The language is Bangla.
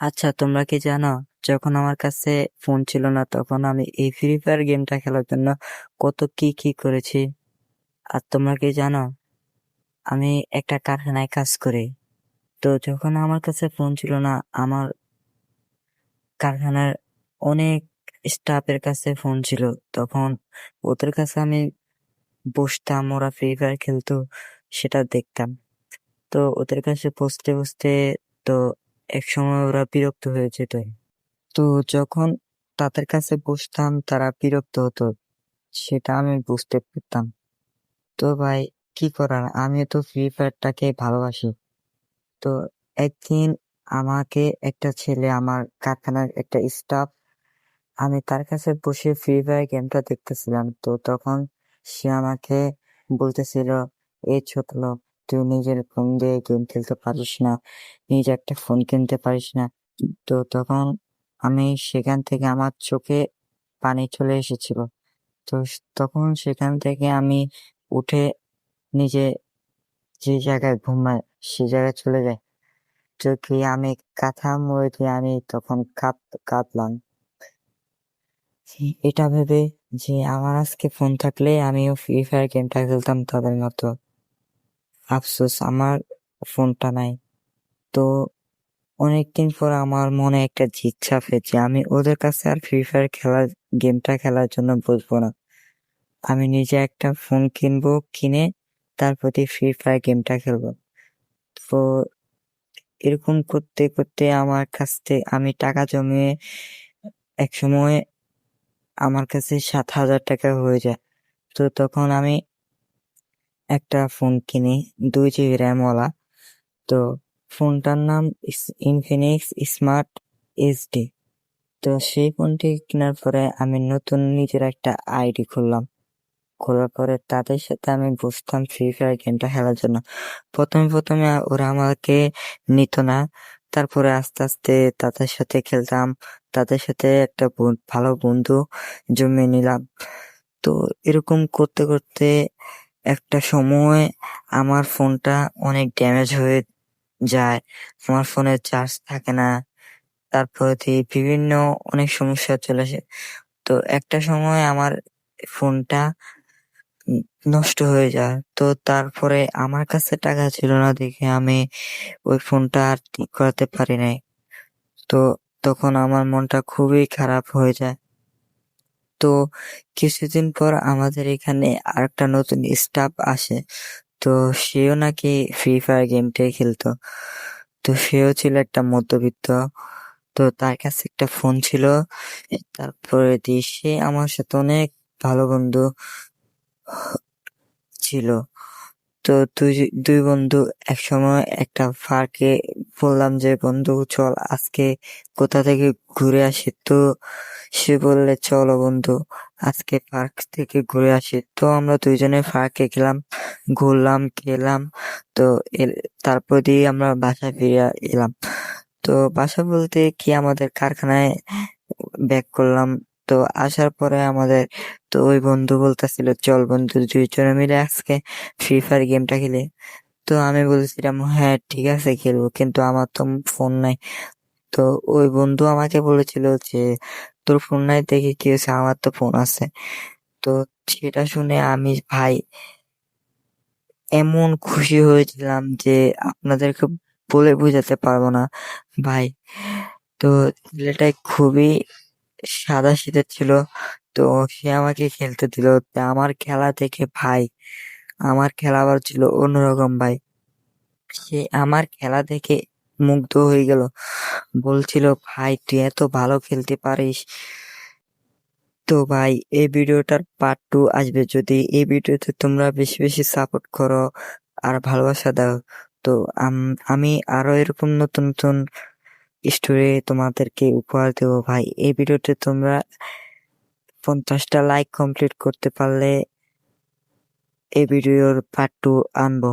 আচ্ছা তোমরা কি জানো, যখন আমার কাছে ফোন ছিল না, তখন আমি এই ফ্রি ফায়ার গেমটা খেলার জন্য কত কি কি করেছি। আর তোমরা কি জানো, আমি একটা কারখানায় কাজ করি। তো যখন আমার কাছে ফোন ছিল না, আমার কারখানার অনেক স্টাফের কাছে ফোন ছিল। তখন ওদের কাছে আমি বসতাম, ওরা ফ্রি ফায়ার খেলতো, সেটা দেখতাম। তো ওদের কাছে বসতে বসতে তো এক সময় ওরা বিরক্ত হয়ে যেত। তো যখন তাদের কাছে বসতাম, তারা বিরক্ত হতো। সেটা আমি বুঝতে পারতাম। তো ভাই, কি করার? আমি তো ফ্রি ফায়ারটাকে ভালোবাসি। তো একদিন আমাকে একটা ছেলে, আমার কারখানার একটা স্টাফ আমি তার কাছে বসে ফ্রি ফায়ার গেমটা দেখতেছিলাম। তো তখন সে আমাকে বলতেছিল, এই ছোট লোক তুই নিজের ফোন দিয়ে গেম খেলতে পারিস না, নিজে একটা ফোন কিনতে পারিস না। তো তখন আমি সেখান থেকে আমার চোখে পানি চলে এসেছিল। তো তখন সেখান থেকে আমি উঠে নিজে যে জায়গায় ঘুমাই সে জায়গায় চলে যাই। তো কি আমি কাঁথা মুড়ে দিয়ে আমি তখন কাঁপ, কাঁপলাম। এটা ভেবে যে আমার আজকে ফোন থাকলে আমিও ফ্রি ফায়ার গেমটা খেলতাম তাদের মতো। আফসোস, আমার ফোনটা নাই। তো অনেকদিন পর আমার মনে একটা চাপে যে আমি ওদের কাছে আর ফ্রি ফায়ার খেলার গেমটা খেলার জন্য বসবো না। আমি নিজে একটা ফোন কিনবো, কিনে তার প্রতি ফ্রি ফায়ার গেমটা খেলব। তো এরকম করতে করতে আমার কাছ থেকে আমি টাকা জমিয়ে এক সময় আমার কাছে সাত হাজার টাকা হয়ে যায়। তো তখন আমি একটা ফোন কিনি, দুই জিবি র্যামওয়ালা তো ফোনটার নাম ইনফিনিক্স স্মার্ট এইচডি তো সেই ফোনটি কেনার পরে আমি নতুন নিজের একটা আইডি খুললাম। খোলার পরে তাদের সাথে আমি বসতাম ফ্রি ফায়ার গেমটা খেলার জন্য। প্রথমে প্রথমে ওরা আমাকে নিত না। তারপরে আস্তে আস্তে তাদের সাথে খেলতাম। তাদের সাথে একটা ভালো বন্ধু জমিয়ে নিলাম। তো এরকম করতে করতে একটা সময় আমার ফোনটা অনেক ড্যামেজ হয়ে যায়। আমার ফোনে চার্জ থাকে না। তারপরে বিভিন্ন অনেক সমস্যা চলে আসে। তো একটা সময় আমার ফোনটা নষ্ট হয়ে যায়। তো তারপরে আমার কাছে টাকা ছিল না দেখে আমি ওই ফোনটা আর ঠিক করাতে পারি নাই। তো তখন আমার মনটা খুবই খারাপ হয়ে যায়। তো কিছুদিন পর আমাদের এখানে আরেকটা নতুন স্টাফ আসে। তো সেও নাকি ফ্রি ফায়ার গেমটাই খেলতো। তো সেও ছিল একটা মধ্যবিত্ত। তো তার কাছে একটা ফোন ছিল। তারপরে সে আমার সাথে অনেক ভালো বন্ধু ছিল। তো দুই দুই বন্ধু একসময় একটা পার্কে বললাম যে, বন্ধু, চল আজকে কোথা থেকে ঘুরে আসি? তো সে বললে, চলো বন্ধু, আজকে পার্ক থেকে ঘুরে আসি। তো আমরা দুইজনে পার্কে গেলাম, ঘুরলাম, খেলাম, তো তারপর দিয়ে আমরা বাসায় ফিরে এলাম। তো বাসা বলতে কি, আমাদের কারখানায় ব্যাক করলাম। তো আসার পরে আমাদের, তো ওই বন্ধু বলতেছিল, চল বন্ধু, দুইজনে মিলে আজকে ফ্রি ফায়ার গেমটা খেলে। তো আমি বলেছিলাম হ্যাঁ ঠিক আছে, খেলব। কিন্তু আমার তো ফোন নাই। তো ওই বন্ধু আমাকে বলেছিল যে, তোর ফোন নাই দেখে কি হয়েছে? আমার তো ফোন আছে। তো সেটা শুনে আমি, ভাই, এমন খুশি হয়েছিলাম যে আপনাদেরকে বলে বোঝাতে পারব না, ভাই। তো ছেলেটা খুবই সাদা শীতের ছিল। তো সে আমাকে খেলতে দিল। আমার খেলা থেকে ভাই আমার খেলা আবার ছিল অন্যরকম ভাই। সে আমার খেলা দেখে মুগ্ধ হয়ে গেল। বলছিল, ভাই, তুই এত ভালো খেলতে পারিস। তো ভাই, এই ভিডিওটার পার্ট টু আসবে। যদি এই ভিডিওতে তোমরা বেশি বেশি সাপোর্ট করো আর ভালোবাসা দাও, তো আম- আমি আরও এরকম নতুন নতুন স্টোরি তোমাদেরকে উপহার দেবো ভাই। এই ভিডিওতে তোমরা পঞ্চাশটা লাইক কমপ্লিট করতে পারলে এই ভিডিওর পার্ট টু আনব।